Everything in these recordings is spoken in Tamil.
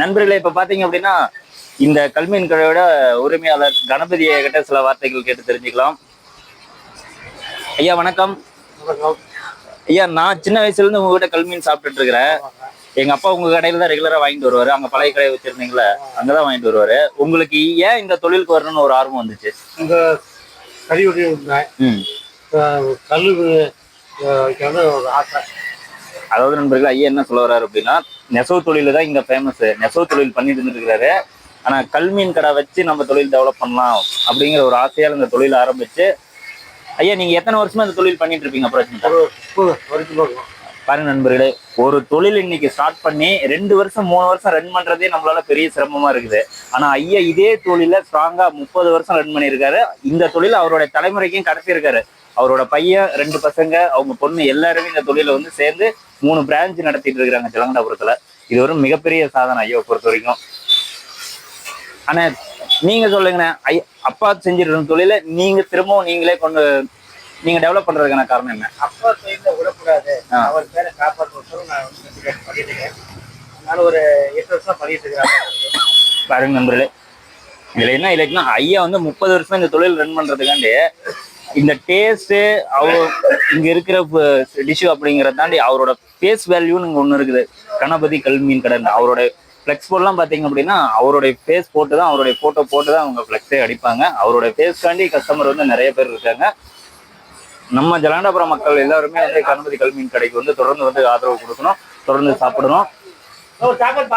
நண்பர்களே இப்ப பாத்தீங்க அப்படின்னா இந்த கல்மீன் கடையோட உரிமையாளர் கணபதி கிட்ட சில வார்த்தைகள் கேட்டு தெரிஞ்சுக்கலாம். ஐயா வணக்கம். ஐயா நான் சின்ன வயசுல இருந்து உங்ககிட்ட கல்மீன் சாப்பிட்டுட்டு இருக்கிறேன். எங்க அப்பா உங்க கடையில தான் ரெகுலரா வாங்கிட்டு வருவாரு. அங்க பழைய கடை வச்சிருந்தீங்களா அங்கதான் வாங்கிட்டு வருவாரு. உங்களுக்கு ஏன் இந்த தொழிலுக்கு வரணும்னு ஒரு ஆர்வம் வந்துச்சு? இந்த ம். கல் வைக்கிறது ஒரு ஆசை. அதாவது நண்பர்கள் ஐயா என்ன சொல்ல வர்றாரு அப்படின்னா நெசவு தொழில தான் இங்க ஃபேமஸ் நெசவு தொழில் பண்ணிட்டு இருந்துட்டு இருக்காரு ஆனா கல்மீன் கடை வச்சு நம்ம தொழில் டெவலப் பண்ணலாம் அப்படிங்கிற ஒரு ஆசையால இந்த தொழில் ஆரம்பிச்சு ஐயா நீங்க எத்தனை வருஷமா இந்த தொழில் பண்ணிட்டு இருப்பீங்க அப்புறம் பாருங்க நண்பர்களே ஒரு தொழில் இன்னைக்கு ஸ்டார்ட் பண்ணி ரெண்டு வருஷம் மூணு வருஷம் ரன் பண்றதே நம்மளால பெரிய சிரமமா இருக்குது. ஆனா ஐயா இதே தொழில ஸ்ட்ராங்கா முப்பது வருஷம் ரன் பண்ணியிருக்காரு. இந்த தொழில் அவருடைய தலைமுறைக்கும் கடத்தியிருக்காரு. அவரோட பையன் ரெண்டு பசங்க அவங்க பொண்ணு எல்லாருமே இந்த தொழில வந்து சேர்ந்து மூணு பிரான்ச் நடத்திட்டு இருக்கிறாங்க ஜலகண்டாபுரத்துல இது ஒரு மிகப்பெரிய சாதனை ஐயாவை பொறுத்த வரைக்கும். ஆனா நீங்க சொல்லுங்கண்ணே. ஐ அப்பா செஞ்சிட்டு இருந்த தொழில நீங்க திரும்பவும் நீங்களே கொண்டு நீங்க டெவலப் பண்றதுக்கான காரணம் என்ன? அப்பா சைட்ல விடக்கூடாது. அவர் பேரை காப்பாற்றுவோம் நான் பண்ணிட்டு இருக்கேன். ஒரு எட்டு வருஷம் பண்ணிட்டு இருக்கிறேன் பாருங்க நண்பர்களே. இதுல என்ன இல்லைன்னா ஐயா வந்து முப்பது வருஷம் இந்த தொழில் ரன் பண்றதுக்காண்டி இந்த டேஸ்ட் அவர் இங்க இருக்கிற டிஷ்யூ அப்படிங்கறத தாண்டி அவரோட ஃபேஸ் வேல்யூன்னு இங்க ஒண்ணு இருக்குது. கணபதி கல்மீன் கடன் அவரோட ஃப்ளெக்ஸ் போர்ட்லாம் பாத்தீங்க அப்படின்னா அவருடைய ஃபேஸ் போட்டு தான் அவருடைய போட்டோ போட்டு தான் அவங்க ஃப்ளெக்ஸே அடிப்பாங்க. அவரோட ஃபேஸ்க்காண்டி கஸ்டமர் வந்து நிறைய பேர் இருக்காங்க. நம்ம ஜலாண்டாபுரம் மக்கள் எல்லாருமே வந்து கணபதி கல்மீன் கடைக்கு வந்து தொடர்ந்து வந்து ஆதரவு கொடுக்கணும். தொடர்ந்து சாப்பிடணும்.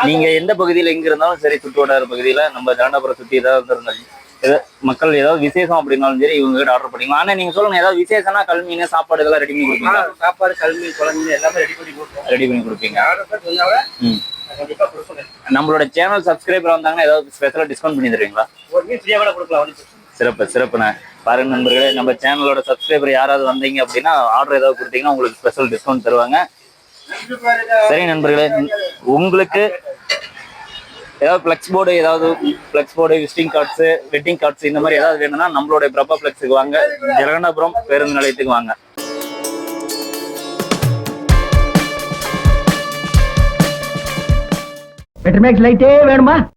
நீங்க எந்த பகுதியில எங்க இருந்தாலும் சரி சுற்று வட்டார பகுதியில நம்ம ஜாண்டாபுரம் சுத்தி ஏதாவது இருந்தாலும் ஏதா- மக்கள் ஏதாவது விசேஷம் அப்படின்னாலும் சரி இவங்க கிட்ட ஆர்டர் பண்ணிக்கலாம். ஆனா நீங்க சொல்லுங்க ஏதாவது விசேஷம்னா கல்மீன் சாப்பாடு இதெல்லாம் ரெடி பண்ணி கொடுப்பீங்க சாப்பாடு கல்வி குழம்பு எல்லாமே ரெடி பண்ணி கொடுப்போம். ரெடி பண்ணி கொடுப்பீங்க. ம். நம்மளோட சேனல் சப்ஸ்கிரைபர் வந்தாங்கன்னா ஏதாவது ஸ்பெஷலா டிஸ்கவுண்ட் பண்ணி தருவீங்களா. சிறப்பு சிறப்புண்ணே. பாருங்க நண்பர்களே நம்ம சேனலோட சப்ஸ்கிரைபர் யாராவது வந்தீங்க அப்படின்னா ஆர்டர் ஏதாவது கொடுத்தீங்கன்னா உங்களுக்கு ஸ்பெஷல் டிஸ்கவுண்ட் தருவாங்க. சரி நண்பர்களே உங்களுக்கு ஏதாவது ஃப்ளெக்ஸ் போர்டு ஏதாவது flex board visiting cards wedding cards இந்த மாதிரி ஏதாவது வேணும்னா நம்மளுடைய பிரபா ஃப்ளெக்ஸுக்கு வாங்க. ஜெகண்டாபுரம் பேருந்து நிலையத்துக்கு வாங்க. பெட்ரோமேக்ஸ் லைட்டே வேணுமா?